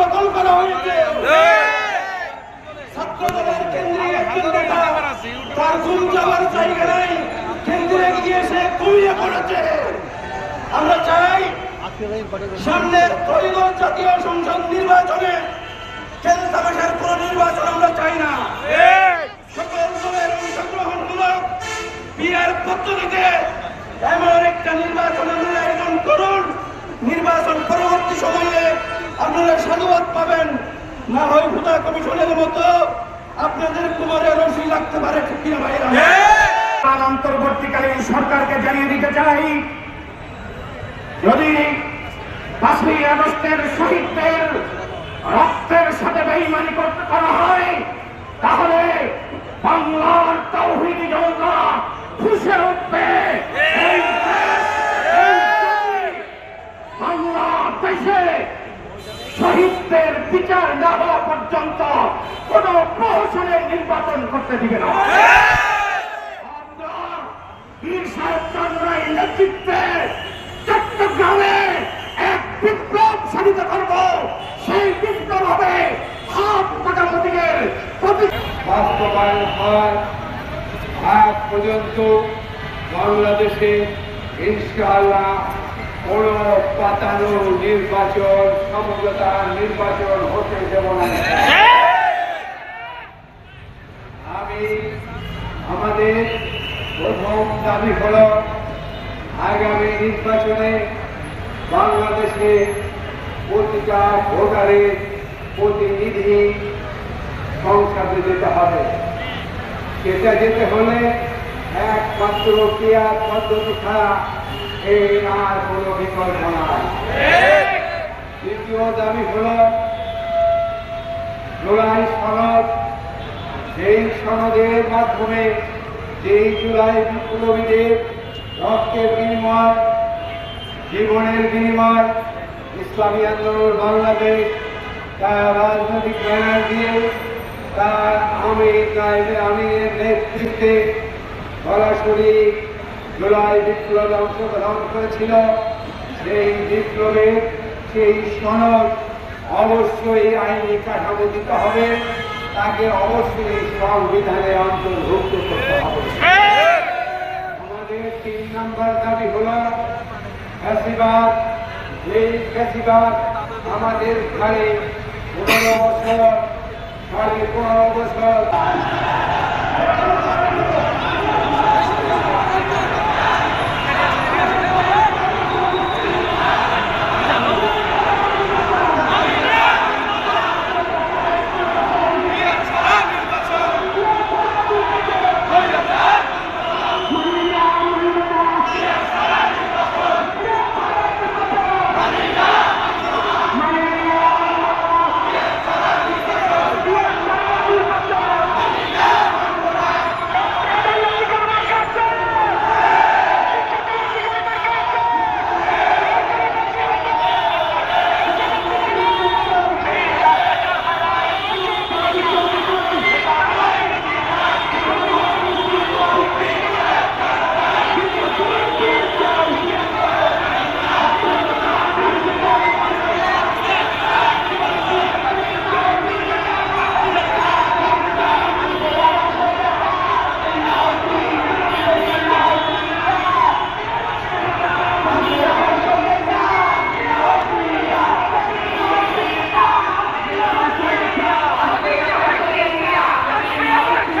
দখল করা হয়েছে। ছাত্রদলের কেন্দ্রীয় একজন নেতা তার ঘুম যাওয়ার জায়গা নাই। কেন্দ্রে গিয়ে সে ঘুমিয়ে পড়েছে। আমরা চাই সামনের ত্রয়োদশ জাতীয় সংসদ নির্বাচনে খেল তামাশার কোন নির্বাচন আমরা চাই না সকল দলের অংশগ্রহণমূলক বিয়ার পদ্ধতিতে এমন একটা নির্বাচন আপনারা আয়োজন করুন নির্বাচন পরবর্তী সময়ে আপনারা সাধুবাদ পাবেন। না হয় ভূতা কমিশনের মতো আপনাদের কুমারে রশি লাগতে পারে ঠিক কিনা ভাইরা? অন্তর্বর্তীকালীন সরকারকে জানিয়ে দিতে চাই যদি পাঁচই আগস্টের শহীদদের রক্তের সাথে বেইমানি করতে করা হয় তাহলে বাংলার তৌহিদি জনতা ফুসে উঠবে এই দেশ, এই জাতি, বাংলাদেশে শহীদদের বিচার না হওয়া পর্যন্ত কোন প্রহসনের নির্বাচন করতে দিবে না। বাস্তবায়ন হয়। পর্যন্ত বাংলাদেশে ইনশাআল্লাহ কোন পাতানো নির্বাচন, সমঝোতা নির্বাচন হতে দেব না। আমি আমাদের প্রথম দাবি হল, আগামী নির্বাচনে বাংলাদেশে প্রতিটা ভোটারের প্রতিনিধি সংসদে যেতে হবে। সেটা যেতে হলে একমাত্র ক্রিয়ার পদ্ধতি ছাড়া এই আর কোনো বিকল্প নাই। দ্বিতীয় দাবি হল জুলাই সনদ। যেই সনদের মাধ্যমে যেই জুলাই বিপ্লবীদের রক্তের বিনিময়, জীবনের বিনিময়, ইসলামী আন্দোলন, বাংলাদেশ, তার রাজনৈতিক ব্যানার দিয়ে তার আমির নাইবে আমিরের নেতৃত্বে সরাসরি জুলাই বিপ্লবে অংশগ্রহণ করেছিল, সেই বিপ্লবের সেই সনদ অবশ্যই আইনি কাঠামো দিতে হবে, তাকে অবশ্যই সংবিধানে অন্তর্ভুক্ত করতে হবে। আমাদের তিন নম্বর দাবি হল এই ফ্যাসিবাদ আমাদের ঘরে পনেরো বছর, সাড়ে পনেরো বছর।